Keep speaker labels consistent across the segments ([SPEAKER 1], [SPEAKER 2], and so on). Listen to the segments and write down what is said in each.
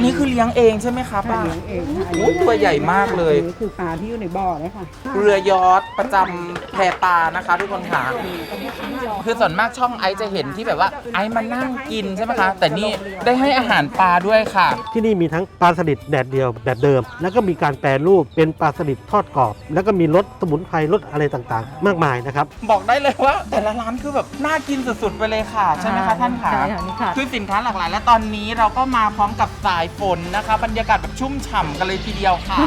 [SPEAKER 1] นนี้คือเลี้ยงเองใช่ไหมคะ
[SPEAKER 2] ค่ะ
[SPEAKER 1] ป้า
[SPEAKER 2] เลี้ยงเองค่ะอัน
[SPEAKER 1] โอ้
[SPEAKER 2] นี้
[SPEAKER 1] ยตัวใหญ่มากเลย
[SPEAKER 2] อันนี้คือปลาที่อยู่ในบ่อเลยค่ะ
[SPEAKER 1] เรือยอทประจำแพปลานะคะ ทุกคนค่ะ คือส่วนมากช่องไอซ์จะเห็นที่แบบว่าไอซ์มานั่งกินใช่ไหมคะ แต่นี่ได้ให้อาหารปลาด้วยค่ะ
[SPEAKER 3] ที่นี่มีทั้งปลาสลิดแดดเดียวแบบเดิม แล้วก็มีการแปรรูปเป็นปลาสลิดทอดกรอบ แล้วก็มีรสสมุนไพรรสอะไรต่างๆ มากมายนะครับ
[SPEAKER 1] บอกได้เลยว่า แต่ละร้านคือแบบน่ากินสุดๆไปเลยค่ะ ใช่ไหมคะท่านคะ
[SPEAKER 2] ใช่ค่ะนี่ค่ะ
[SPEAKER 1] คือสินค้าหลากหลาย และตอนนี้เราก็มาพร้อมกับสายฝนนะคะบรรยากาศแบบชุ่มฉ่ำกันเลยทีเดียวค่ะ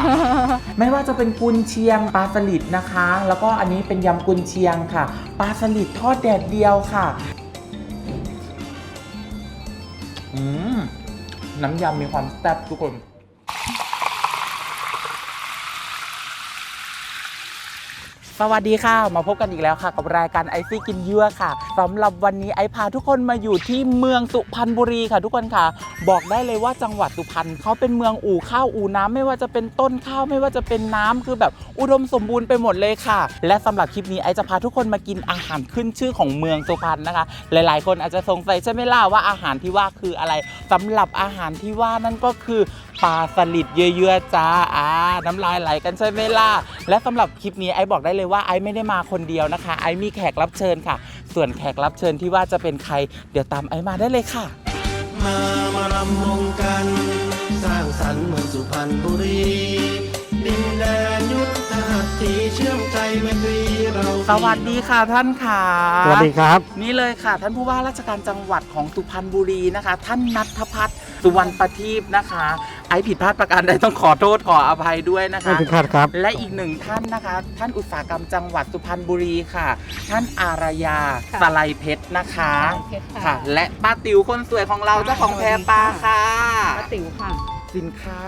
[SPEAKER 1] ไม่ว่าจะเป็นกุนเชียงปลาสลิดนะคะ แล้วก็อันนี้เป็นยำกุนเชียงค่ะปลาสลิดทอดแดดเดียวค่ะอืมน้ำยำมีความแซ่บทุกคน วัสดีค่ะ มาพบกันอีกแล้วค่ะ กับรายการไอซี่กินเยั่วค่ะสำหรับวันนี้ไอพาทุกคนมาอยู่ที่เมืองสุพรรณบุรีค่ะ ทุกคนค่ะ บอกได้เลยว่าจังหวัดสุพรรณเขาเป็นเมืองอู่ข้าวอู่น้ำไม่ว่าจะเป็นต้นข้าวไม่ว่าจะเป็นน้ำคือแบบอุดมสมบูรณ์ไปหมดเลยค่ะ และสำหรับคลิปนี้ไอจะพาทุกคนมากินอาหารขึ้นชื่อของเมืองสุพรรณนะคะ หลาย ๆ คนอาจจะสงสัยใช่ไหมล่ะว่าอาหารที่ว่าคืออะไรสำหรับอาหารที่ว่านั่นก็คือปลาสลิดเยื่อๆจ้าอ่าน้ำลายไหลกันใช่ไหมล่ะและสำหรับคลิปนี้ไอบอกได้เลยว่าไอไม่ได้มาคนเดียวนะคะ ไอมีแขกรับเชิญค่ะ ส่วนแขกรับเชิญที่ว่าจะเป็นใคร เดี๋ยวตามไอมาได้เลยค่ะ
[SPEAKER 4] มามารำวงกัน สร้างสรรค์เมืองสุพรรณบุรี ดินแดนยุทธหัตถีเชื่อมใจไมตรีเรา
[SPEAKER 1] สวัสดีค่ะท่านค่ะ
[SPEAKER 3] สวัสดีครับ
[SPEAKER 1] นี่เลยค่ะ ท่านผู้ว่าราชการจังหวัดของสุพรรณบุรีนะคะ ท่านนัทพัฒน์สุวรรณประทีปนะคะไอผิดพลาดประการใดต้องขอโทษขออภัยด้วยนะ
[SPEAKER 3] ไม่
[SPEAKER 1] คะ
[SPEAKER 3] ถึงคาดครับ
[SPEAKER 1] และอีกหนึ่งท่านนะคะ ท่านอุตสาหกรรมจังหวัดสุพรรณบุรีค่ะ ท่านอารยา
[SPEAKER 2] ค่ะ
[SPEAKER 1] สไลเพชรนะคะ
[SPEAKER 2] เพชร
[SPEAKER 1] ค่ะ
[SPEAKER 2] ค่ะ
[SPEAKER 1] และป้าติ๋วคนสวยของเราเจ้าของแพรปลาค่ะ
[SPEAKER 2] ป้าติ๋วค่ะ
[SPEAKER 1] สินค้า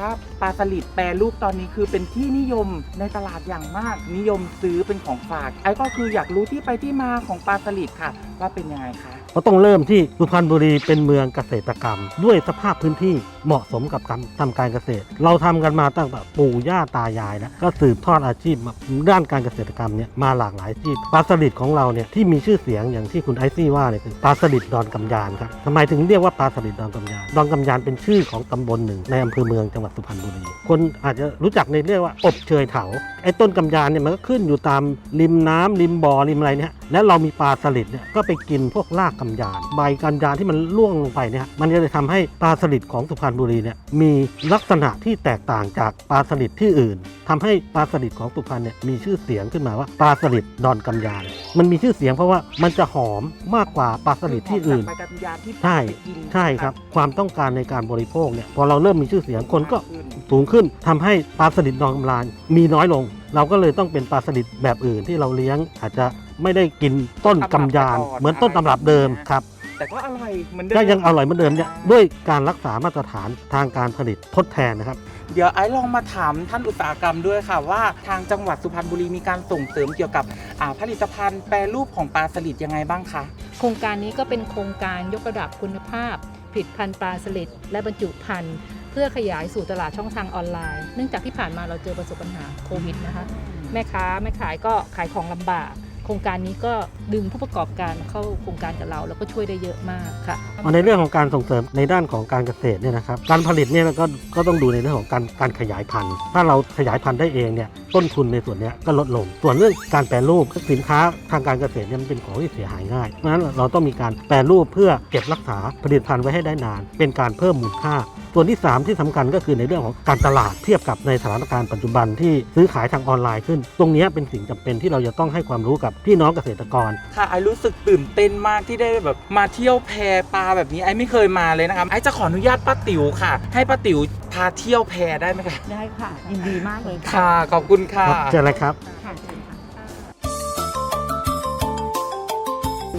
[SPEAKER 1] ปลาสลิดแปรรูปตอนนี้คือเป็นที่นิยมในตลาดอย่างมาก นิยมซื้อเป็นของฝาก ไอ้ก็คืออยากรู้ที่ไปที่มาของปลาสลิดค่ะว่าเป็นยังไงคะ
[SPEAKER 3] ก็ต้องเริ่มที่สุพรรณบุรีเป็นเมืองเกษตรกรรม ด้วยสภาพพื้นที่เหมาะสมกับการทำการเกษตร เราทำกันมาตั้งแต่ปู่ย่าตายายแล้วก็สืบทอดอาชีพมาด้านการเกษตรกรรมเนี่ยมาหลากหลายอาชีพปลาสลิดของเราเนี่ยที่มีชื่อเสียงอย่างที่คุณไอซี่ว่าเนี่ยคือปลาสลิดดอนกำยานครับทำไมถึงเรียกว่าปลาสลิดดอนกำยานดอนกำยานเป็นชื่อของตำบลหนึ่งในอำเภอเมืองจังหวัดสุพรรณบุรีคนอาจจะรู้จักในเรียกว่าอบเชยเถาไอ้ต้นกำยานเนี่ยมันก็ขึ้นอยู่ตามริมน้ำริมบ่อริมอะไรเนี่ยแล้วเรามีปลาสลิดเนี่ยก็ไปกินพวกรากกำยานใบกำยานที่มันร่วงลงไปเนี่ยมันจะทำให้ปลาสลิดของสุพรรณบุรีเนี่ยมีลักษณะที่แตกต่างจากปลาสลิดที่อื่นทำให้ปลาสลิดของสุพรรณเนี่ยมีชื่อเสียงขึ้นมาว่าปลาสลิดดอนกำยานมันมีชื่อเสียงเพราะว่ามันจะหอมมากกว่าปลาสลิดที่อื่น
[SPEAKER 1] ใบกัญญาที่
[SPEAKER 3] ใช่
[SPEAKER 1] ไปกิน
[SPEAKER 3] ใช่ครับ ความต้องการในการบริโภคเนี่ยพอเราเริ่มมีชื่อเสียงคนก็
[SPEAKER 1] ขึ้น
[SPEAKER 3] สูงขึ้นทำให้ปลาสลิดดองกำลานมีน้อยลง เราก็เลยต้องเป็นปลาสลิดแบบอื่นที่เราเลี้ยงอาจจะ ไม่ได้กินต้นกำยานเหมือนต้นตำรับเดิมครับ
[SPEAKER 1] แต่ก็อร่อยเหมือนเดิม
[SPEAKER 3] ก็ยังอร่อยเหมือนเดิมเนี่ยด้วยการรักษามาตรฐานทางการผลิตทดแทนนะครับ
[SPEAKER 1] เดี๋ยวไอ้ลองมาถามท่านอุตสาหกรรมด้วยค่ะ ว่าทางจังหวัดสุพรรณบุรีมีการส่งเสริมเกี่ยวกับอ่าผลิตภัณฑ์แปรรูปของปลาสลิดยังไงบ้างคะ
[SPEAKER 5] โครงการนี้ก็เป็นโครงการยกระดับคุณภาพผลิตภัณฑ์ปลาสลิดและบรรจุภัณฑ์เพื่อขยายสู่ตลาดช่องทางออนไลน์ เนื่องจากที่ผ่านมาเราเจอประสบปัญหาโควิดนะคะแม่ค้าแม่ขายก็ขายของลำบาก โครงการนี้ก็ดึงผู้ประกอบการเข้าโครงการกับเรา แล้วก็ช่วยได้เยอะมากค่ะ
[SPEAKER 3] ในเรื่องของการส่งเสริมในด้านของการเกษตรเนี่ยนะครับการผลิตเนี่ยก็ก็ต้องดูในเรื่องของการการขยายพันธุ์ ถ้าเราขยายพันธุ์ได้เองเนี่ยต้นทุนในส่วนนี้ก็ลดลง ส่วนเรื่องการแปรรูปสินค้าทางการเกษตรเนี่ยมันเป็นของที่เสียหายง่ายเพราะฉะนั้นเราต้องมีการแปรรูปเพื่อเก็บรักษาผลิตภัณฑ์ไว้ให้ได้นาน เป็นการเพิ่มมูลค่า ส่วนที่ 3 ที่สำคัญก็คือในเรื่องของการตลาดเทียบกับในสถานการณ์ปัจจุบันที่ซื้อขายทางออนไลน์ขึ้น ตรงเนี้ยเป็นสิ่งจำเป็นที่เราจะต้องให้ความรู้กับพี่น้องเกษตรกร
[SPEAKER 1] ค่ะไอ้รู้สึกตื่นเต้นมากที่ได้แบบมาเที่ยวแพปลาแบบนี้ไอ้ไม่เคยมาเลยนะครับไอ้จะขออนุญาตป้าติ๋วค่ะ ให้ป้าติ๋วพาเที่ยวแพได้ไหมคะ
[SPEAKER 2] ได้ค่ะยินดีมากเลยค่ะ
[SPEAKER 1] ค่ะขอบคุณค่ะ
[SPEAKER 3] ครับเจอเลยครับ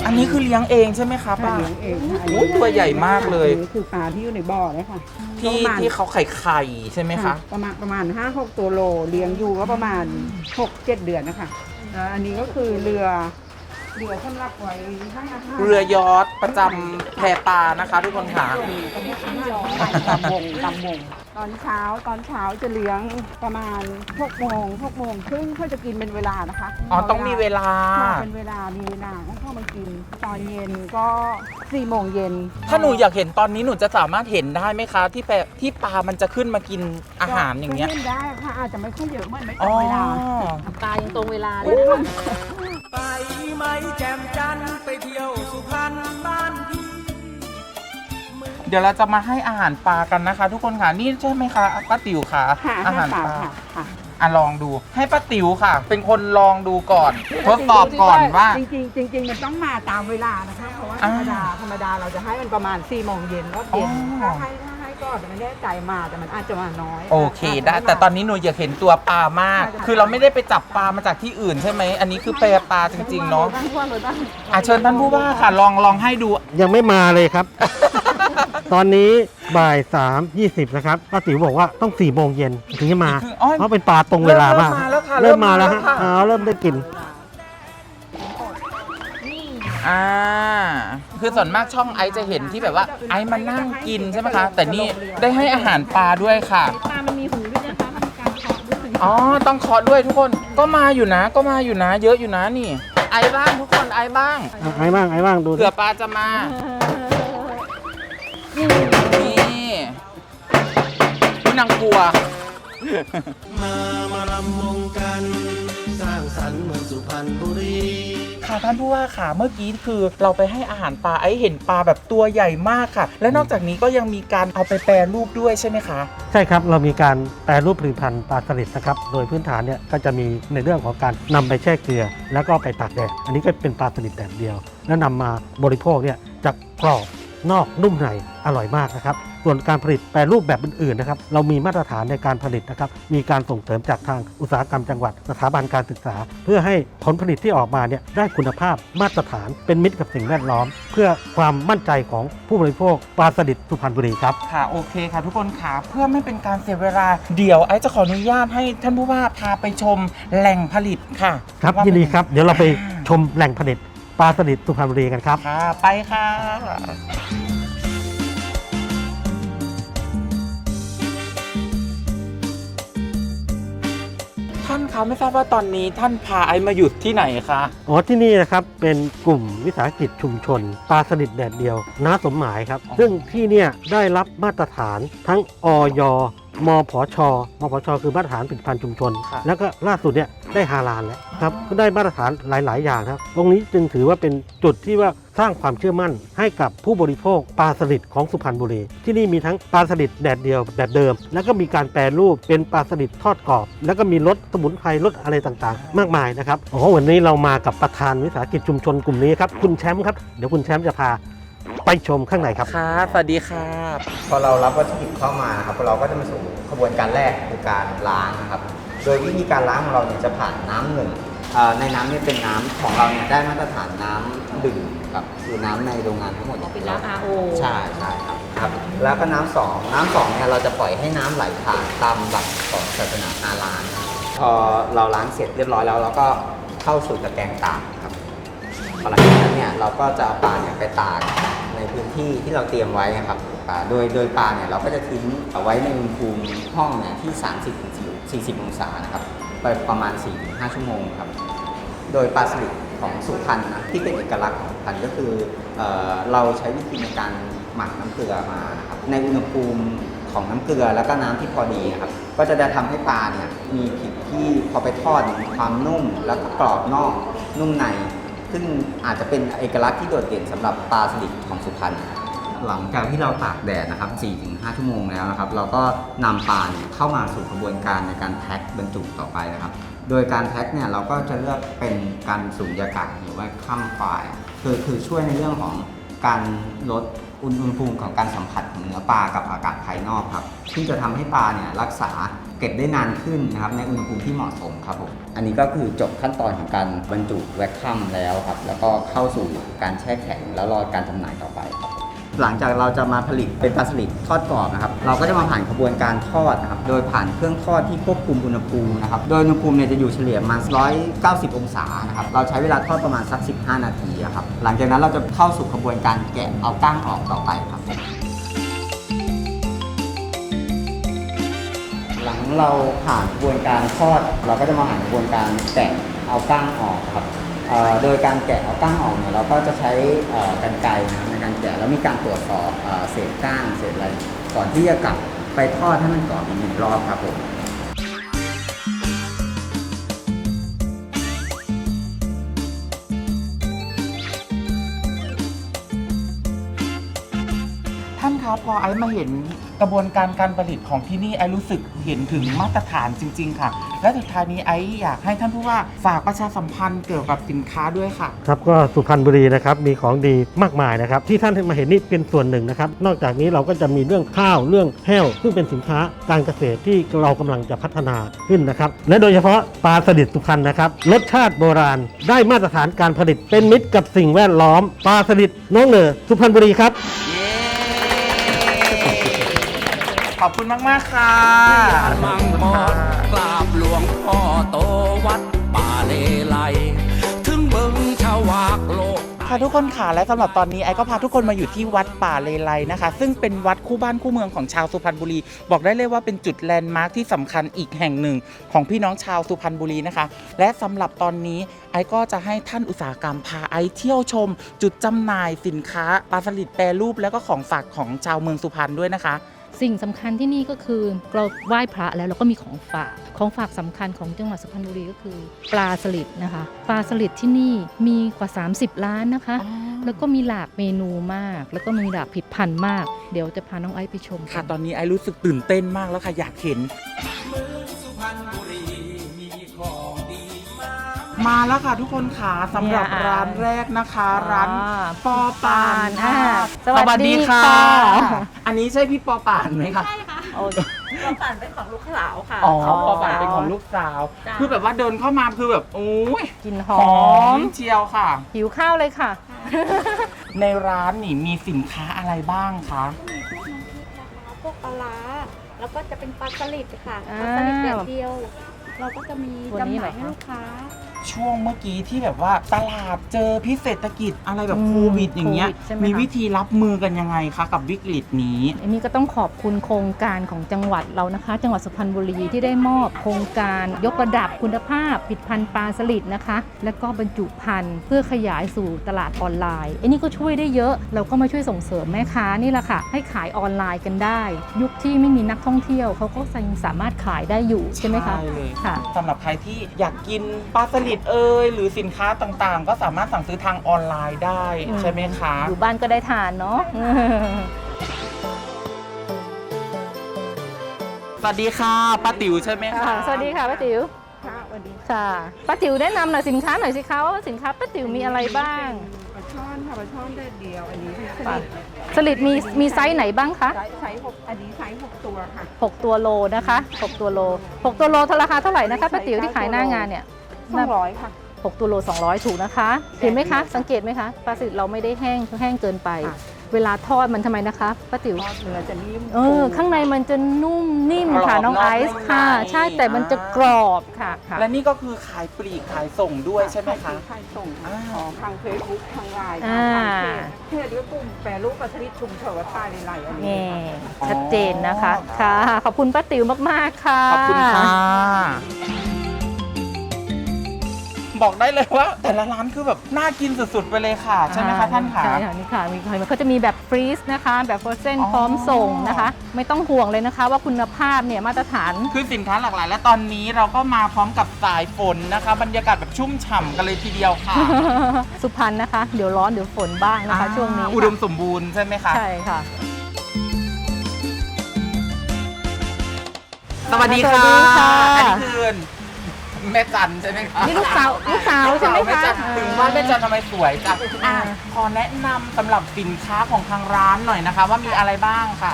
[SPEAKER 1] อันนี้คือเลี้ยงเองใช่ไหมคะ
[SPEAKER 2] ค่ะ
[SPEAKER 1] ป้า
[SPEAKER 2] เลี้ยงเองค่ะ
[SPEAKER 1] โอ้ยตัวใหญ่มากเลย
[SPEAKER 2] อันนี้คือปลาที่อยู่ในบ่อเลยค่ะ
[SPEAKER 1] ที่
[SPEAKER 2] ประมาณ
[SPEAKER 1] ที่เขาไข่ไข่ใช่ไหมคะ
[SPEAKER 2] ค่ะประมาณประมาณห้าหกตัวโลเลี้ยงอยู่ก็ประมาณหกเจ็ดเดือนนะคะอ่าอันนี้ก็คือเรือ เรือสำหรับไว้ให้อาหาร
[SPEAKER 1] เรือยอทประจำแพปลานะคะ ทุกคนค่ะ
[SPEAKER 2] ตำวงตำวง ตอนเช้าตอนเช้าจะเลี้ยงประมาณ6โมง6โมงครึ่งเขาจะกินเป็นเวลานะคะ
[SPEAKER 1] อ๋อ ต้องมีเวลา
[SPEAKER 2] ค่ะเป็นเวลามีเวลาก็เข้ามากิน ตอนเย็นก็4โมงเย็น
[SPEAKER 1] ถ้าหนูอยากเห็นตอนนี้หนูจะสามารถเห็นได้ไหมคะ ที่แปะที่ปลามันจะขึ้นมากินอาหารอย่างเงี้ย
[SPEAKER 2] ก็ได้ค่ะอาจจะไม่ค่อยเยอะเหมือนไม่ต
[SPEAKER 1] อ๋
[SPEAKER 2] ร
[SPEAKER 1] อ
[SPEAKER 2] งเวลา
[SPEAKER 5] ปลายังตรงเวลาเล
[SPEAKER 1] โอ้
[SPEAKER 5] ย
[SPEAKER 4] ไปไหมแจ่มจันทร์ไปเที่ยวสุพรรณบ้านพี่
[SPEAKER 1] เดี๋ยวเราจะมาให้อาหารปลากันนะคะ ทุกคนค่ะนี่ใช่ไหมคะป้าติ๋วคะ
[SPEAKER 2] ค่ะ
[SPEAKER 1] อาหาร
[SPEAKER 2] ปลา
[SPEAKER 1] ปลา
[SPEAKER 2] ค่ะค่ะ
[SPEAKER 1] อะลองดูให้ป้าติ๋วค่ะ เป็นคนลองดูก่อนทดสอบก่อนว่า
[SPEAKER 2] จริงๆจริงๆมันต้องมาตามเวลานะคะเพราะว่าธร
[SPEAKER 1] อ่า
[SPEAKER 2] รมดาธรรมดาเราจะให้มันประมาณ4โมงเย็นรอบเย็น
[SPEAKER 1] อ๋อ
[SPEAKER 2] ถ้าให้ถ้า ให้ก็จะไม่ได้ใจมาแต่มันอาจจะมาน้อย
[SPEAKER 1] โอเคได้แต่ตอนนี้หนูอยากเห็นตัวปลามาก คือเราไม่ได้ไปจับปลามาจากที่อื่นใช่ไหมอันนี้คือแปลปลาจริงๆเนาะ
[SPEAKER 2] บ้างว่าเลยบ้าง
[SPEAKER 1] อะเชิญท่านผู้ว่าค่ะลองลองให้ดู
[SPEAKER 3] ยังไม่มาเลยครับ ตอนนี้บ่ายสามยี่สิบนะครับป้าติ๋วบอกว่าต้องสี่โมงเย็นถึงจะมา
[SPEAKER 1] คืออ้อย
[SPEAKER 3] เพราะเป็นปลาตรงเวลามาก
[SPEAKER 1] เริ่มมาแล้วค่ะ
[SPEAKER 3] เริ่มมาแล้วฮะ
[SPEAKER 1] เริ่มมาแล้วค่ะ
[SPEAKER 3] อ๋อเริ่มได้กลิ่น
[SPEAKER 1] อ่า คือส่วนมากช่องไอซ์จะเห็นที่แบบว่าไอซ์มานั่งกินใช่ไหมคะ แต่นี่ได้ให้อาหารปลาด้วยค่ะ
[SPEAKER 5] ปลามันมีหูด้วยนะคะมีการเคาะด้วย
[SPEAKER 1] อ๋อ ต้องเคาะด้วยทุกคน ก็มาอยู่นะ ก็มาอยู่นะ เยอะอยู่นะนี่ ไอซ์บ้างทุกคนไอซ์บ้าง
[SPEAKER 3] อะไอ้บ้างไอ้บ้างดูสิ
[SPEAKER 1] เผื่อปลาจะมา นี่นี่นางกลัว
[SPEAKER 4] มามารำวงกัน สร้างสรรค์เมืองสุพรรณบุรี
[SPEAKER 1] ค่ะท่านผู้ว่าค่ะเมื่อกี้คือเราไปให้อาหารปลาไอ้เห็นปลาแบบตัวใหญ่มากค่ะ และนอกจากนี้ก็ยังมีการเอาไปแปรรูปด้วยใช่ไหมคะ
[SPEAKER 3] ใช่ครับ เรามีการแปรรูปผลิตภัณฑ์ปลาสลิดนะครับ โดยพื้นฐานเนี่ยก็จะมีในเรื่องของการนำไปแช่เกลือ แล้วก็ไปตากแดด อันนี้ก็เป็นปลาสลิดแดดเดียว แล้วนำมาบริโภคเนี่ยจะกรอบ นอกนุ่มในอร่อยมากนะครับ ส่วนการผลิตแปรรูปแบบอื่นๆนะครับ เรามีมาตรฐานในการผลิตนะครับ มีการส่งเสริมจากทางอุตสาหกรรมจังหวัดสถาบันการศึกษา เพื่อให้ผลผลิตที่ออกมาเนี่ยได้คุณภาพมาตรฐานเป็นมิตรกับสิ่งแวดล้อม เพื่อความมั่นใจของผู้บริโภคปลาสลิดสุพรรณบุรีครับ
[SPEAKER 1] ค่ะโอเคค่ะ ทุกคนค่ะเพื่อไม่เป็นการเสียเวลา เดี๋ยวไอ้จะขออนุญาตให้ท่านผู้ว่าพาไปชมแหล่งผลิตค่ะ
[SPEAKER 3] ครับ
[SPEAKER 1] ว่า
[SPEAKER 3] ยินดีครับ เดี๋ยวเราไป
[SPEAKER 1] อ่า
[SPEAKER 3] ชมแหล่งผลิต ปลาสลิดสุพรรณบุรีกันครับ
[SPEAKER 1] ค่ะไปค่ะ ท่านคะไม่ทราบว่าตอนนี้ท่านพาไอ้มาหยุดที่ไหนคะ
[SPEAKER 3] อ๋อที่นี่นะครับเป็นกลุ่มวิสาหกิจชุมชนปลาสลิดแดดเดียวน้าสมหมายครับ
[SPEAKER 1] อ๋อ
[SPEAKER 3] ซึ่งที่เนี่ยได้รับมาตรฐานทั้งออย มผชมผชคือมาตรฐานผลิตภัณฑ์ชุมชนแล้วก็ล่าสุดเนี่ยได้ฮาลาลแล้วครับก็ได้มาตรฐานหลาย ๆ อย่างครับตรงนี้จึงถือว่าเป็นจุดที่ว่าสร้างความเชื่อมั่นให้กับผู้บริโภคปลาสลิดของสุพรรณบุรี ที่นี่มีทั้งปลาสลิดแดดเดียวแบบเดิม แล้วก็มีการแปรรูปเป็นปลาสลิดทอดกรอบ แล้วก็มีรสสมุนไพรรสอะไรต่าง ๆ มากมายนะครับโอ้โหวันนี้เรามากับประธานวิสาหกิจชุมชนกลุ่มนี้ครับคุณแชมป์ครับเดี๋ยวคุณแชมป์จะพา ไปชมข้างในครับ
[SPEAKER 1] ค่ะ สวัสดีค่ะ
[SPEAKER 6] พอเรารับวัตถุดิบเข้ามานะครับเราก็จะมาสู่ขบวนการแรกคือการล้างนะครับ โดยวิธีการล้างของเราเนี่ยจะผ่านน้ำหนึ่งเอ่อในน้ำเนี่ยเป็นน้ำของเราเนี่ยได้มาตรฐานน้ำดื่มครับคือน้ำในโรงงานทั้งหมดเนี่ย
[SPEAKER 5] เป็นล้าง RO
[SPEAKER 6] ใช่ใช่ครับครับ แล้วก็น้ำสองน้ำสองเนี่ยเราจะปล่อยให้น้ำไหลผ่านตามหลักของศาสนาฮาลาลนะครับพอเราล้างเสร็จเรียบร้อยแล้วเราก็เข้าสู่ตะแกรงตากครับ พอหลังจากนั้นเนี่ยเราก็จะเอาปลาเนี่ยไปตากใน พื้นที่ที่เราเตรียมไว้นะครับโดยโดยปลาเนี่ยเราก็จะทิ้งเอาไว้ในอุณหภูมิห้องเนี่ยที่ 30-40 องศานะครับไปประมาณ 4-5 ชั่วโมงครับ โดยปลาสลิดของสุพรรณนะที่เป็นเอกลักษณ์ของสุพรรณก็คือเออเราใช้วิธีในการหมักน้ำเกลือมาครับในอุณหภูมิของน้ำเกลือแล้วก็น้ำที่พอดีครับก็จะได้ทำให้ปลาเนี่ยมีผิวที่พอไปทอดมีความนุ่มแล้วก็กรอบนอกนุ่มใน ซึ่งอาจจะเป็นเอกลักษณ์ที่โดดเด่นสำหรับปลาสลิดของสุพรรณหลังจากที่เราตากแดดนะครับ 4-5 ชั่วโมงแล้วนะครับ เราก็นำปลาเนี่ยเข้ามาสู่กระบวนการในการแพ็คบรรจุต่อไปนะครับ โดยการแพ็คเนี่ยเราก็จะเลือกเป็นการสูญญากาศหรือว่าข้ามไฟล์คือคือช่วยในเรื่องของการลดอุณหภูมิของการสัมผัสของเนื้อปลากับอากาศภายนอกครับซึ่งจะทำให้ปลาเนี่ยรักษา เก็บได้นานขึ้นนะครับในอุณหภูมิที่เหมาะสมครับผมอันนี้ก็คือจบขั้นตอนของการบรรจุแวคคัมแล้วครับ แล้วก็เข้าสู่การแช่แข็งแล้วรอการจำหน่ายต่อไปครับหลังจากเราจะมาผลิตเป็นปลาสลิดทอดกรอบนะครับ เราก็จะมาผ่านกระบวนการทอดนะครับ โดยผ่านเครื่องทอดที่ควบคุมอุณหภูมินะครับ โดยอุณหภูมิเนี่ยจะอยู่เฉลี่ยประมาณ190 องศานะครับ เราใช้เวลาทอดประมาณสัก 15 นาทีอะครับ หลังจากนั้นเราจะเข้าสู่กระบวนการแกะเอาก้างออกต่อไปครับ เราผ่านกระบวนการทอด เราก็จะมาผ่านกระบวนการแกะเอาก้างออกครับโดยการแกะเอาก้างออกเนี่ยเราก็จะใช้กรรไกรนะในการแกะแล้วมีการตรวจสอบเอ่อเศษก้างเศษอะไรก่อนที่จะกลับไปทอดให้มันกรอบอีกหนึ่งรอบครับผม
[SPEAKER 1] พอไอ้มาเห็นกระบวนการการผลิตของที่นี่ไอ้รู้สึกเห็นถึงมาตรฐานจริง ๆ ค่ะ และสุดท้ายนี้ไอ้อยากให้ท่านผู้ว่าฝากประชาสัมพันธ์เกี่ยวกับสินค้าด้วยค่ะ
[SPEAKER 3] ครับก็สุพรรณบุรีนะครับมีของดีมากมายนะครับที่ท่านมาเห็นนี่เป็นส่วนหนึ่งนะครับ นอกจากนี้เราก็จะมีเรื่องข้าวเรื่องแห้ว ซึ่งเป็นสินค้าการเกษตรที่เรากำลังจะพัฒนาขึ้นนะครับและโดยเฉพาะปลาสลิดสุพรรณนะครับรสชาติโบราณ ได้มาตรฐานการผลิตเป็นมิตรกับสิ่งแวดล้อมปลาสลิดน้องเหนือสุพรรณบุรีครับ
[SPEAKER 1] ขอบคุณมาก ๆ ค่ะ
[SPEAKER 7] มังกรกราบหลวงพ่อโตวัดป่าเลไลถึงเบิงชาวากโลก
[SPEAKER 1] ค่ะทุกคนค่ะและสำหรับตอนนี้ไอ้ก็พาทุกคนมาอยู่ที่วัดป่าเลไลนะคะ ซึ่งเป็นวัดคู่บ้านคู่เมืองของชาวสุพรรณบุรี บอกได้เลยว่าเป็นจุดแลนด์มาร์คที่สำคัญอีกแห่งหนึ่ง ของพี่น้องชาวสุพรรณบุรีนะคะ และสำหรับตอนนี้ไอ้ก็จะให้ท่านอุตสาหกรรมพาไอ้เที่ยวชม จุดจำหน่ายสินค้าปลาสลิดแปรรูปแล้วก็ของฝากของชาวเมืองสุพรรณด้วยนะคะ
[SPEAKER 5] สิ่งสำคัญที่นี่ก็คือเราไหว้พระแล้วเราก็มีของฝาก ของฝากสำคัญของจังหวัดสุพรรณบุรีก็คือปลาสลิดนะคะ ปลาสลิดที่นี่มีกว่า 30 ล้านนะคะ แล้วก็มีหลากเมนูมาก แล้วก็มีหลากผิดพันธุ์มาก เดี๋ยวจะพาน้องไอซ์ไปชม
[SPEAKER 1] ค่ะ
[SPEAKER 5] กัน
[SPEAKER 1] ตอนนี้ไอ้รู้สึกตื่นเต้นมากแล้วค่ะอยากเห็นมาแล้วค่ะทุกคนค่ะสำหรับ
[SPEAKER 5] เนี่ย
[SPEAKER 1] ร้านแรกนะคะ ร้าน
[SPEAKER 5] อ่า
[SPEAKER 1] ปอปานค่ะ
[SPEAKER 5] อ่าสวัสดีค่ะ
[SPEAKER 1] อันนี้ใช่พี่ปอปานไหมคะ
[SPEAKER 5] โอ้
[SPEAKER 8] เราปั่นเป็นของลูกสาวค่ะ
[SPEAKER 1] อ๋อ
[SPEAKER 5] อ๋อ
[SPEAKER 1] ปอปานเป็นของลูกสาว
[SPEAKER 8] จ้ะ
[SPEAKER 1] คือแบบว่าเดินเข้ามาคือแบบโอ้ย
[SPEAKER 5] กลินห
[SPEAKER 1] ห
[SPEAKER 5] อ
[SPEAKER 1] อ
[SPEAKER 5] ม
[SPEAKER 1] มเชียวค่ะ
[SPEAKER 5] หิวข้าวเลยค่ะ
[SPEAKER 1] ในร้านนี่มีสินค้าอะไรบ้างคะ
[SPEAKER 8] มีพวกน้ำพริกนะคะพวกปลาร้าแล้วก็จะเป็นปลาสลิดค่ะ
[SPEAKER 5] อ่า
[SPEAKER 8] ปลาสลิดแบบเดียว เราก็จะมี
[SPEAKER 5] ตัว
[SPEAKER 8] จำ
[SPEAKER 5] นี้
[SPEAKER 8] ห
[SPEAKER 5] เหร
[SPEAKER 8] น่า
[SPEAKER 5] อย
[SPEAKER 8] ให้
[SPEAKER 5] คะ
[SPEAKER 8] ลูกค้า
[SPEAKER 1] ช่วงเมื่อกี้ที่แบบว่าตลาดเจอพิษเศรษฐกิจอะไรแบบ
[SPEAKER 5] อืม
[SPEAKER 1] โควิด อย่างเงี้ย
[SPEAKER 5] โควิดใช่ไหม
[SPEAKER 1] มี
[SPEAKER 5] คะ
[SPEAKER 1] วิธีรับมือกันยังไงคะกับวิกฤตนี้
[SPEAKER 5] อันนี้ก็ต้องขอบคุณโครงการของจังหวัดเรานะคะ จังหวัดสุพรรณบุรีที่ได้มอบโครงการยกระดับคุณภาพผลิดพันธุ์ปลาสลิดนะคะ แล้วก็บรรจุภัณฑ์เพื่อขยายสู่ตลาดออนไลน์อันนี้ก็ช่วยได้เยอะ เราก็มาช่วยส่งเสริมแม่ค้านี่แหละค่ะ ให้ขายออนไลน์กันได้ ยุคที่ไม่มีนักท่องเที่ยวเขาก็ยังสามารถขายได้อยู่ใช่ไหมคะ
[SPEAKER 1] ใช่เลย
[SPEAKER 5] ค่ะ
[SPEAKER 1] สำหรับใครที่อยากกินปลาสลิดเอ่ยหรือสินค้าต่างๆ ก็สามารถสั่งซื้อทางออนไลน์ได้
[SPEAKER 5] อืม
[SPEAKER 1] ใช่ไหมคะ
[SPEAKER 5] อยู่บ้านก็ได้ทานเนาะ
[SPEAKER 1] สวัสดีค่ะป้าติ๋วใช่ไหมคะ
[SPEAKER 5] สวัสดีค่ะป้าติ๋ว
[SPEAKER 2] ค่ะวันนี้
[SPEAKER 5] ค่ะป้าติ๋วแนะนำหน่อยสินค้าหน่อยสิคะว่าสินค้าป้าติ๋วมีอะไรบ้าง
[SPEAKER 2] ปลาช่อนค่ะปลาช่อนแดดเดียว อันนี้ส
[SPEAKER 5] ปลา
[SPEAKER 2] ลิด
[SPEAKER 5] สลิดมีมีไซส์ไหนบ้างคะ
[SPEAKER 2] ไซส์ไซส์หกอันนี้ไซส์หกตัวค่ะ
[SPEAKER 5] 6ตัวโลนะคะ6ตัวโล6ตัวโลเท่าราคาเท่าไหร่นะคะป้าติ๋วที่ขายหน้างานเนี่ย
[SPEAKER 2] สองร้อยค่ะ
[SPEAKER 5] 6ตัวโล 200 ถูกนะคะ เห็นไหมคะ สังเกตไหมคะปลาสลิดเราไม่ได้แห้งแห้งเกินไป
[SPEAKER 2] ค่ะ
[SPEAKER 5] เวลาทอดมันทำไมนะคะป้าติ๋ว
[SPEAKER 2] ทอดเนื้อจะนิ่ม
[SPEAKER 5] เออข้างในมันจะนุ่มนิ่มค่ะ
[SPEAKER 1] กรอบ
[SPEAKER 5] น้อง
[SPEAKER 1] นอก
[SPEAKER 5] ไอซ์ค่ะ
[SPEAKER 1] นุ่มใน
[SPEAKER 5] ใช่แต่มันจะกรอบค่ะค่ะ
[SPEAKER 1] และนี่ก็คือขายปลีกขายส่งด้วยใช่ไหมคะ
[SPEAKER 2] ใช่ส่ง
[SPEAKER 1] อ่า
[SPEAKER 2] ของทางเฟซบุ๊กทางไลน์
[SPEAKER 5] อ่า
[SPEAKER 2] ทางเพจเพจด้วยกลุ่มแปรรูปปลาสลิดชุมชนวัดป่าเลไลอันนี้
[SPEAKER 5] นี่ชัดเจนนะคะค่ะ ขอบคุณป้าติ๋วมาก ๆ ค่ะ
[SPEAKER 1] ขอบคุณค่ะ บอกได้เลยว่า แต่ละร้านคือแบบน่ากินสุดๆไปเลยค่ะ ใช่ไหมคะท่านคะ
[SPEAKER 5] ใช่ค่ะนี่ค่ะมีค่ะเขาจะมีแบบฟรีซนะคะ แบบฟรอเซน
[SPEAKER 1] อ๋อ
[SPEAKER 5] พร้อมส่งนะคะ ไม่ต้องห่วงเลยนะคะ ว่าคุณภาพเนี่ยมาตรฐาน
[SPEAKER 1] คือสินค้าหลากหลาย และตอนนี้เราก็มาพร้อมกับสายฝนนะคะ บรรยากาศแบบชุ่มฉ่ำกันเลยทีเดียวค่ะ
[SPEAKER 5] สุพรรณนะคะ เดี๋ยวร้อนเดี๋ยวฝนบ้างนะคะ ช่วงนี้
[SPEAKER 1] อุดมสมบูรณ์ใช่ไหมคะ
[SPEAKER 5] ใช่ค่ะ
[SPEAKER 1] สวัสดี
[SPEAKER 5] สวั
[SPEAKER 1] ค่ะ
[SPEAKER 5] สดีค่ะ
[SPEAKER 1] อันนี้คือ แม่จันใช่ไหมคะ
[SPEAKER 5] นี่ลูกสาวลูกสาวใช่ไหม
[SPEAKER 1] แม่
[SPEAKER 5] คะ
[SPEAKER 1] จันถึงว่าแม่จันทำไมสวยจังอะขอแนะนำสำหรับสินค้าของทางร้านหน่อยนะคะ ว่ามีอะไรบ้างค่ะ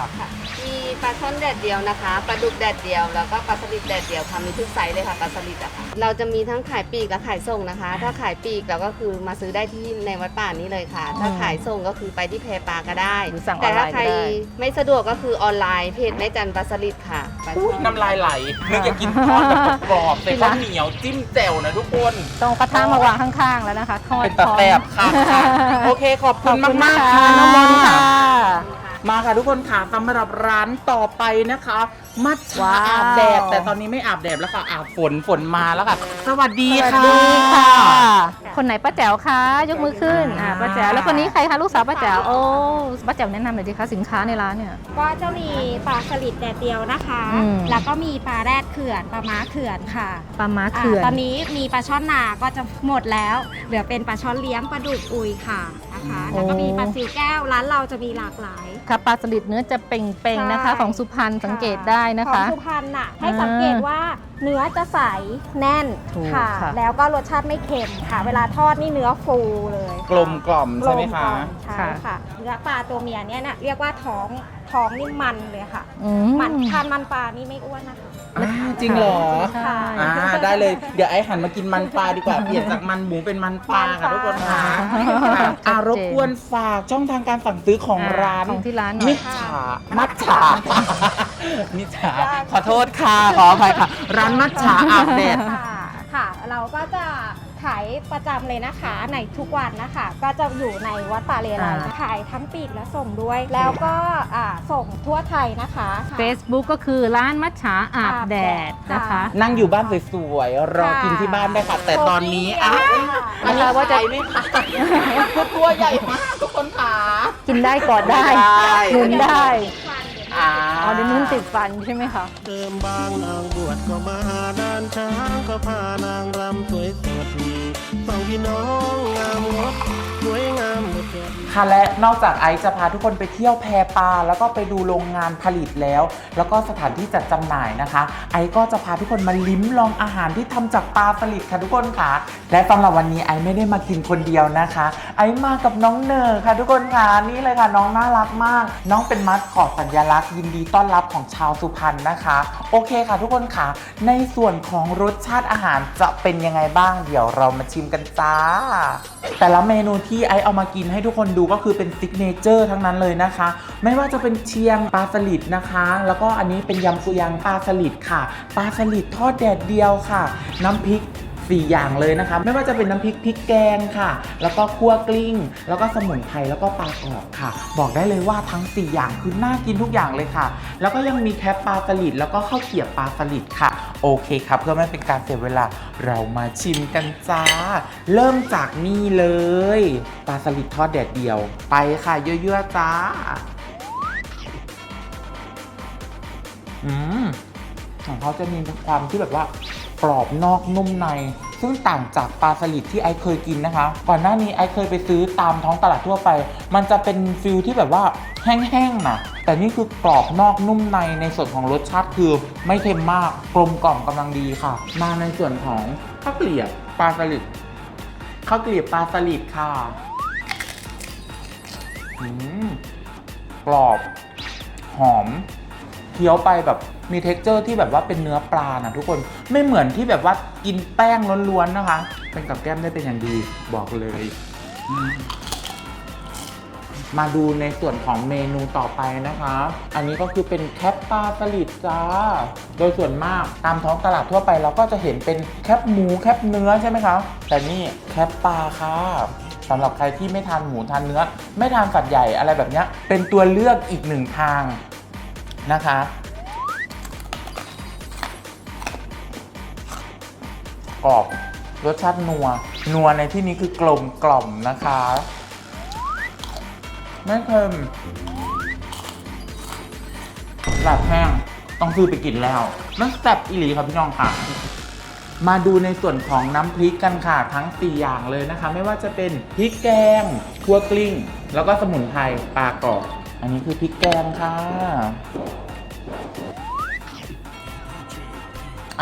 [SPEAKER 8] มีปลาช่อนแดดเดียวนะคะ ปลาดุกแดดเดียว แล้วก็ปลาสลิดแดดเดียวค่ะมีทุกไซส์เลยค่ะปลาสลิดอะค่ะ เราจะมีทั้งขายปลีกและขายส่งนะคะ ถ้าขายปลีกเราก็คือมาซื้อได้ที่ในวัดป่านี้เลยค่ะ ถ้าขายส่งก็คือไปที่แพปลาก็ได้
[SPEAKER 5] หรือสั่งอ
[SPEAKER 8] แต่
[SPEAKER 5] อนไล
[SPEAKER 8] ถ้า
[SPEAKER 5] น์
[SPEAKER 8] ใคร
[SPEAKER 5] ก็ได้
[SPEAKER 8] ไม่สะดวกก็คือออนไลน์เพจแม่จันปลาสลิดค่ะปลาช่
[SPEAKER 1] อุ๊ย
[SPEAKER 8] อน
[SPEAKER 1] น้ำลายไหลนึกอยากกินทอดแบบกรอบๆใส่ข้าวเหนียวจิ้มแจ่วนะทุกคน
[SPEAKER 5] ต้องกระทะมาวางข้างๆแล้วนะคะทอด
[SPEAKER 1] เป็นตะแสบค่ะ
[SPEAKER 5] พร้อม
[SPEAKER 1] โอเคขอบ
[SPEAKER 5] ข
[SPEAKER 1] คุ
[SPEAKER 5] อบ
[SPEAKER 1] ณ
[SPEAKER 5] คุณ
[SPEAKER 1] มาก
[SPEAKER 5] นะ
[SPEAKER 1] ๆ
[SPEAKER 5] คะ
[SPEAKER 1] ค่ะ
[SPEAKER 5] น้องมนต์ค่ะ
[SPEAKER 8] ค่ะ
[SPEAKER 1] มาค่ะทุกคนค่ะสำหรับร้านต่อไปนะคะ มัทฉะ
[SPEAKER 5] ว้าว
[SPEAKER 1] อาบแดดแต่ตอนนี้ไม่อาบแดดแล้วค่ะอาบฝนฝนมาแล้วค่ะ สวัสดี
[SPEAKER 5] สวัส
[SPEAKER 1] ค่ะ
[SPEAKER 5] ดีค่ะ คนไหนป้าแจ๋วคะยกมือขึ้นอ่าป้าแจ๋วแล้วคนนี้ใครคะลูกสาวป้าแจ๋วโอ้ป้าแจ๋วแนะนำหน่อยดิคะสินค้าในร้านเนี่ย
[SPEAKER 9] ก็จะมีปลาสลิดแดดเดียวนะคะ
[SPEAKER 5] อืม
[SPEAKER 9] แล้วก็มีปลาแรดเขื่อน ปลาม้าเขื่อนค่ะ
[SPEAKER 5] ปลาม้าเขื่อน
[SPEAKER 9] อ่าตอนนี้มีปลาช่อนนาก็จะหมดแล้ว เหลือเป็นปลาช่อนเลี้ยงปลาดุกอุยค่ะ นะคะ แล้วก็มีปลาซิวแก้ว ร้านเราจะมีหลากหลาย
[SPEAKER 5] ค่ะปลาสลิดเนื้อจะเป่งๆนะคะ
[SPEAKER 9] ใช่
[SPEAKER 5] ของสุพรรณสังเกตได้นะ
[SPEAKER 9] ขอ
[SPEAKER 5] คะ
[SPEAKER 9] งสุพรรณน่ะให้
[SPEAKER 5] อ่า
[SPEAKER 9] สังเกตว่าเนื้อจะใสแน่น
[SPEAKER 5] ถูก
[SPEAKER 9] ค่ะ
[SPEAKER 5] ค่ะ
[SPEAKER 9] แล้วก็รสชาติไม่เค็มค่ะ เวลาทอดนี่เนื้อฟูเลย
[SPEAKER 1] กลมกล่อมใช่ไหม
[SPEAKER 9] กล
[SPEAKER 1] คะ
[SPEAKER 9] กล่อใช่ค่ะเนื้อปลาตัวเมียเนี่ยน่ะเรียกว่าท้องท้องนี่มันเลยค่ะ
[SPEAKER 5] อื
[SPEAKER 9] มันทานมันปลานี่ไม่อ้วนนะคะ
[SPEAKER 1] อ่าจริงเหรอ
[SPEAKER 5] ใช่
[SPEAKER 1] อ่าได้เลยเดี๋ยวไอ้หันมากินมันปลาดีกว่า เปลี่ยนจากมันหมูเป็นมันปลาค่ะทุกคนค่ะ
[SPEAKER 5] ชัดเจน
[SPEAKER 1] อ่ารบกวนฝากช่องทางการสั่งซื้อของร้าน
[SPEAKER 5] ของที่ร้านหน่
[SPEAKER 1] มิ
[SPEAKER 5] อย
[SPEAKER 1] จฉามัจฉามิจฉาขอโทษค่ะขออภัยค่ะ ร้านมัจฉาอาบแดด
[SPEAKER 9] ค่ะ ค่ะ เราก็จะ ขายประจำเลยนะคะ ในทุกวันนะคะ ก็จะอยู่ในวัดป่าเลไล
[SPEAKER 5] อ่า
[SPEAKER 9] ขายทั้งปีกและส่งด้วย แล้วก็อ่าส่งทั่วไทยนะคะค่ะ
[SPEAKER 5] Facebook ก็คือร้านมัชฉาอาบแดดนะคะ
[SPEAKER 9] ค่ะ
[SPEAKER 1] นั่งอยู่บ้านสวยๆ รอกินที่บ้านได้ค่ะ แต่ตอนนี้อะอันนี้ว่าจะไม่ค่ะคือตัวใหญ่มากทุกคนค่ะ
[SPEAKER 5] กินได้กอดได้
[SPEAKER 1] ได้
[SPEAKER 5] หนุนได้
[SPEAKER 1] อ่า
[SPEAKER 5] อ๋อเดี๋ยวนุ่นติดฟันใช่ไหมคะ
[SPEAKER 4] เดิมบางนางบวชก็มาด้านช้างก็พานางรำสวยสด สองพี่น้องงามงดสวยงาม
[SPEAKER 1] ค่ะและนอกจากไอซ์จะพาทุกคนไปเที่ยวแพปลาแล้วก็ไปดูโรงงานผลิตแล้ว แล้วก็สถานที่จัดจำหน่ายนะคะ ไอซ์ก็จะพาทุกคนมาลิ้มลองอาหารที่ทำจากปลาสลิดค่ะทุกคนค่ะ และสำหรับวันนี้ไอซ์ไม่ได้มากินคนเดียวนะคะ ไอซ์มากับน้องเนอร์ค่ะทุกคนค่ะนี่เลยค่ะน้องน่ารักมาก น้องเป็นมัสคอตสัญลักษณ์ยินดีต้อนรับของชาวสุพรรณนะคะ โอเคค่ะทุกคนค่ะ ในส่วนของรสชาติอาหารจะเป็นยังไงบ้างเดี๋ยวเรามาชิมกันจ้า แต่ละเมนูที่ไอซ์เอามากินให้ทุกคนดูก็คือเป็นซิกเนเจอร์ทั้งนั้นเลยนะคะ ไม่ว่าจะเป็นเชียงปลาสลิดนะคะ แล้วก็อันนี้เป็นยำกุยังปลาสลิดค่ะปลาสลิดทอดแดดเดียวค่ะ น้ำพริก4 อย่างเลยนะคะ ไม่ว่าจะเป็นน้ำพริกพริกแกงค่ะ แล้วก็คั่วกลิ้ง แล้วก็สมุนไพรแล้วก็ปลากรอบค่ะ บอกได้เลยว่าทั้ง 4 อย่างคือน่ากินทุกอย่างเลยค่ะ แล้วก็ยังมีแคปปลาสลิดแล้วก็ข้าวเกรียบปลาสลิดค่ะ โอเคครับ เพื่อไม่เป็นการเสียเวลาเรามาชิมกันจ้า เริ่มจากนี่เลยปลาสลิดทอดแดดเดียว ไปค่ะเยอะๆจ้า อืมของเขาจะมีความที่แบบว่ากรอบนอกนุ่มใน ซึ่งต่างจากปลาสลิดที่ไอซ์เคยกินนะคะ ก่อนหน้านี้ไอซ์เคยไปซื้อตามท้องตลาดทั่วไป มันจะเป็นฟิลที่แบบว่าแห้งๆนะแต่นี่คือกรอบนอกนุ่มในในส่วนของรสชาติคือไม่เค็มมากกลมกล่อมกำลังดีค่ะ มาในส่วนของข้าวเกลียบปลาสลิดข้าวเกลียบปลาสลิดค่ะอืมกรอบ หอมเคี้ยวไปแบบ มีเท็กเจอร์ที่แบบว่าเป็นเนื้อปลานะทุกคนไม่เหมือนที่แบบว่ากินแป้งล้วนๆนะคะ เป็นกับแก้มได้เป็นอย่างดีบอกเลย มาดูในส่วนของเมนูต่อไปนะคะ อันนี้ก็คือเป็นแคปปลาสลิดจ้า โดยส่วนมากตามท้องตลาดทั่วไปเราก็จะเห็นเป็นแคปหมูแคปเนื้อใช่ไหมคะ แต่นี่แคปปลาค่ะสำหรับใครที่ไม่ทานหมูทานเนื้อ ไม่ทานสัตว์ใหญ่อะไรแบบนี้เป็นตัวเลือกอีกหนึ่งทางนะคะ กรอบ รสชาตินัว นัวในที่นี้คือกลมกล่อมนะคะ ไม่เค็มหลับแห้ง ต้องซื้อไปกินแล้วมันแซ่บอีหลีครับพี่น้องค่ะ มาดูในส่วนของน้ำพริกกันค่ะ ทั้ง 4 อย่างเลยนะคะ ไม่ว่าจะเป็นพริกแกงคั่วกลิ้ง แล้วก็สมุนไพรปลากรอบ อันนี้คือพริกแกงค่ะ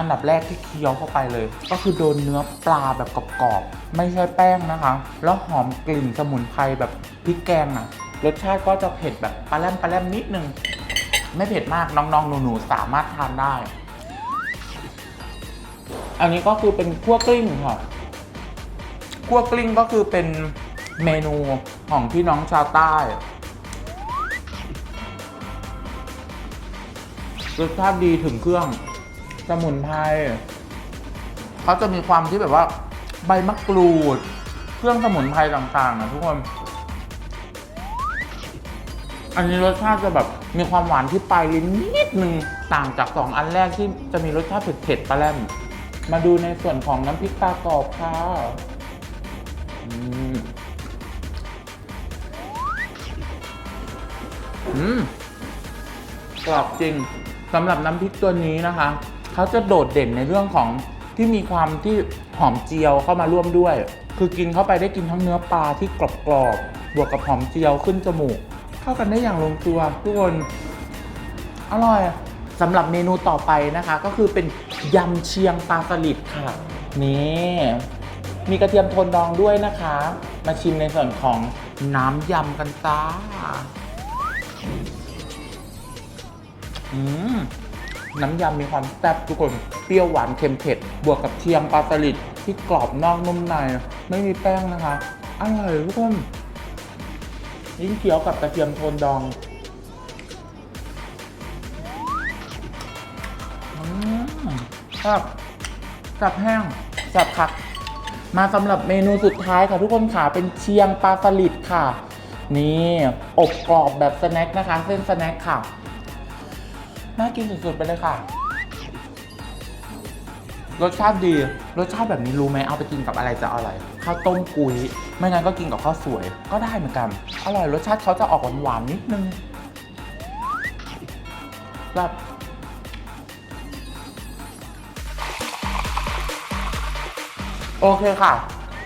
[SPEAKER 1] อันดับแรกที่เคี้ยวเข้าไปเลย ก็คือโดนเนื้อปลาแบบกรอบๆไม่ใช่แป้งนะคะ แล้วหอมกลิ่นสมุนไพรแบบพริกแกงอะรสชาติก็จะเผ็ดแบบปลาแรมปลาแรมนิดนึง ไม่เผ็ดมากน้องๆหนูๆสามารถทานได้ อันนี้ก็คือเป็นคั่วกลิ้งค่ะคั่วกลิ้งก็คือเป็นเมนูของพี่น้องชาวใต้รสชาติดีถึงเครื่อง สมุนไพรเขาจะมีความที่แบบว่า ใบมะกรูด เครื่องสมุนไพรต่างๆนะทุกคน อันนี้รสชาติจะแบบมีความหวานที่ปลายลิ้นนิดนึงต่างจากสองอันแรกที่จะมีรสชาติเผ็ดๆปลาแรมมาดูในส่วนของน้ำพริกปลากรอบค่ะอืมอืมกรอบจริงสำหรับน้ำพริกตัวนี้นะคะ เขาจะโดดเด่นในเรื่องของที่มีความที่หอมเจียวเข้ามาร่วมด้วย คือกินเข้าไปได้กินทั้งเนื้อปลาที่กรอบๆบวกกับหอมเจียวขึ้นจมูก เข้ากันได้อย่างลงตัวทุกคน อร่อยสำหรับเมนูต่อไปนะคะ ก็คือเป็นยำเชียงปลาสลิดค่ะ นี่มีกระเทียมโทนดองด้วยนะคะ มาชิมในส่วนของน้ำยำกันจ้า อืม น้ำยำมีความแซ่บทุกคนเปรี้ยวหวานเค็มเผ็ด บวกกับเชียงปลาสลิดที่กรอบนอกนุ่มใน ไม่มีแป้งนะคะอร่อยทุกคนยิ่งเคี้ยวกับกระเทียมโทนดองอืมครับสับแห้งสับคัก มาสำหรับเมนูสุดท้ายค่ะทุกคนค่ะเป็นเชียงปลาสลิดค่ะ นี่ อบกรอบแบบสแน็คนะคะ เส้นสแน็คค่ะ น่ากินสุดๆไปเลยค่ะ รสชาติดี รสชาติแบบนี้รู้ไหมเอาไปกินกับอะไรจะอร่อย ข้าวต้มกุย ไม่งั้นก็กินกับข้าวสวย ก็ได้เหมือนกัน อร่อย รสชาติเขาจะออกหวานๆนิดนึง แบบโอเคค่ะ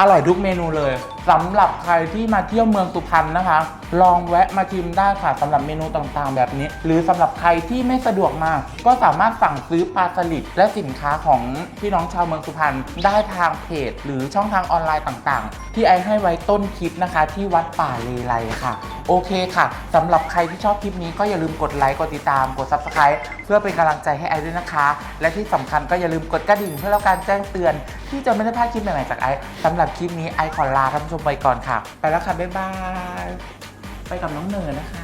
[SPEAKER 1] อร่อยทุกเมนูเลย สำหรับใครที่มาเที่ยวเมืองสุพรรณนะคะ ลองแวะมาชิมได้ค่ะสำหรับเมนูต่างๆ แบบนี้ หรือสำหรับใครที่ไม่สะดวกมา ก็สามารถสั่งซื้อปลาสลิดและสินค้าของพี่น้องชาวเมืองสุพรรณได้ทางเพจ หรือช่องทางออนไลน์ต่างๆ ที่ไอให้ไว้ต้นคลิปนะคะ ที่วัดป่าเลไลค่ะ โอเคค่ะสำหรับใครที่ชอบคลิปนี้ก็อย่าลืมกดไลค์กดติดตามกด subscribe เพื่อเป็นกำลังใจให้ไอด้วยนะคะ และที่สำคัญก็อย่าลืมกดกระดิ่งเพื่อรับการแจ้งเตือน ที่จะไม่ได้พลาดคลิปใหม่ๆจากไอสำหรับคลิปนี้ไอขอลาท่านผู้ชมไปก่อนค่ะ ไปแล้วค่ะ บ๊ายบาย ไปกับน้องเนยนะคะ